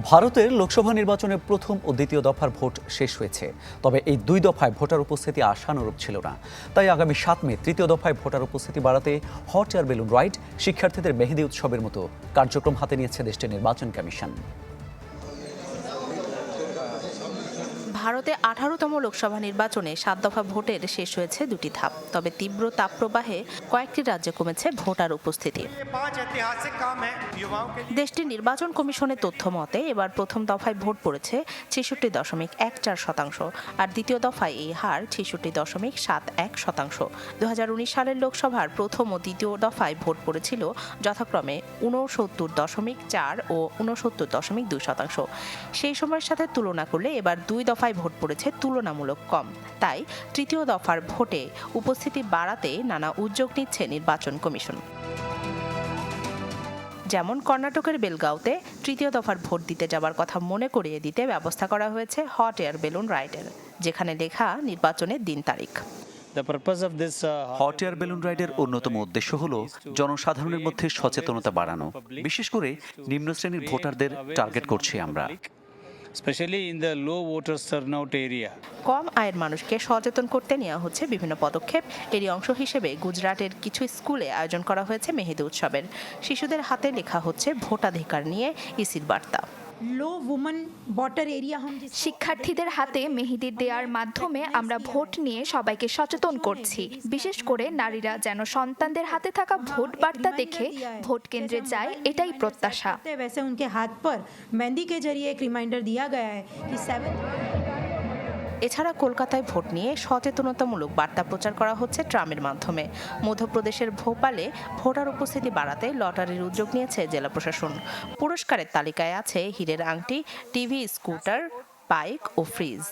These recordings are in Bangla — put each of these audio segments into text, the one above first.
ভারতের লোকসভা নির্বাচনে প্রথম ও দ্বিতীয় দফার ভোট শেষ হয়েছে, তবে এই দুই দফায় ভোটার উপস্থিতি আশানুরূপ ছিল না। তাই আগামী সাত মে তৃতীয় দফায় ভোটার উপস্থিতি বাড়াতে হট এয়ার বেলুন রাইড শিক্ষার্থীদের মেহেদি উৎসবের মতো কার্যক্রম হাতে নিয়েছে দেশটির নির্বাচন কমিশন। ভারতে আঠারোতম লোকসভা নির্বাচনে সাত দফা ভোটের শেষ হয়েছে দুটি ধাপ। তবে তীব্র তাপপ্রবাহে কয়েকটি রাজ্যে কমেছে ভোটার উপস্থিতি। দেশটির নির্বাচন কমিশনের তথ্য মতে এবার প্রথম দফায় ভোট পড়েছে ছেষট্টি দশমিক এক চার শতাংশ আর দ্বিতীয় দফায় এই হার ছেষট্টি দশমিক সাত এক শতাংশ। দু হাজার উনিশ সালের লোকসভার প্রথম ও দ্বিতীয় দফায় ভোট পড়েছিল যথাক্রমে ঊনসত্তর দশমিক চার ও ঊনসত্তর দশমিক দুই শতাংশ। সেই সময়ের সাথে তুলনা করলে এবার দুই দফায় ভোট পড়েছে তুলনামূলক কম। তাই তৃতীয় দফার ভোটে উপস্থিতি বাড়াতে নানা উদ্যোগ নিচ্ছে নির্বাচন কমিশন। যেমন কর্ণাটকের বেলগাঁওতে তৃতীয় দফার ভোট দিতে যাবার কথা মনে করিয়ে দিতে ব্যবস্থা করা হয়েছে হট এয়ার বেলুন রাইডের যেখানে লেখা নির্বাচনের দিন তারিখ। Uh, হট এয়ার বেলুন রাইডের অন্যতম উদ্দেশ্য হল জনসাধারণের মধ্যে সচেতনতা বাড়ানো। বিশেষ করে নিম্ন শ্রেণির ভোটারদের টার্গেট করছি আমরা। Especially the low voters turnout area কম আয়ের মানুষকে সচেতন করতে নেওয়া হচ্ছে বিভিন্ন পদক্ষেপ। এরই অংশ হিসেবে গুজরাটের কিছু স্কুলে আয়োজন করা হয়েছে মেহেদি উৎসবের। শিশুদের হাতে লেখা হচ্ছে ভোটাধিকার নিয়ে ইসির বার্তা। लो वुमन बॉर्डर एरिया हम जिस শিক্ষার্থীদের হাতে মেহেদি দেওয়ার মাধ্যমে আমরা ভোট নিয়ে সবাইকে সচেতন করছি বিশেষ করে নারীরা যেন সন্তানদের হাতে থাকা ভোট বার্তা দেখে ভোট কেন্দ্রে যায় এটাই প্রত্যাশা करते हैं, वैसे उनके हाथ पर मेहंदी के जरिए एक रिमाइंडर दिया गया है कि सेवन এছাড়া কলকাতায় ভোট নিয়ে সচেতনতামূলক বার্তা প্রচার করা হচ্ছে ট্রামের মাধ্যমে। মধ্যপ্রদেশের ভোপালে ভোটার উপস্থিতি বাড়াতে লটারির উদ্যোগ নিয়েছে জেলা প্রশাসন। পুরস্কারের তালিকায় আছে হীরের আংটি, টিভি, স্কুটার বাইক ও ফ্রিজ।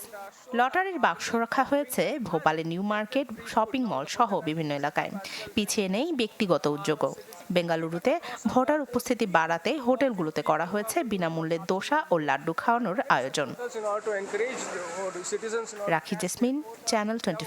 লটারির বাক্স রাখা হয়েছে ভোপালে নিউ মার্কেট শপিং মল সহ বিভিন্ন এলাকায়। পিছিয়ে নেই ব্যক্তিগত উদ্যোগও। বেঙ্গালুরুতে ভোটার উপস্থিতি বাড়াতে হোটেলগুলোতে করা হয়েছে বিনামূল্যে দোসা ও লাড্ডু খাওয়ানোর আয়োজন। রাখি জেসমিন, চ্যানেল টোয়েন্টি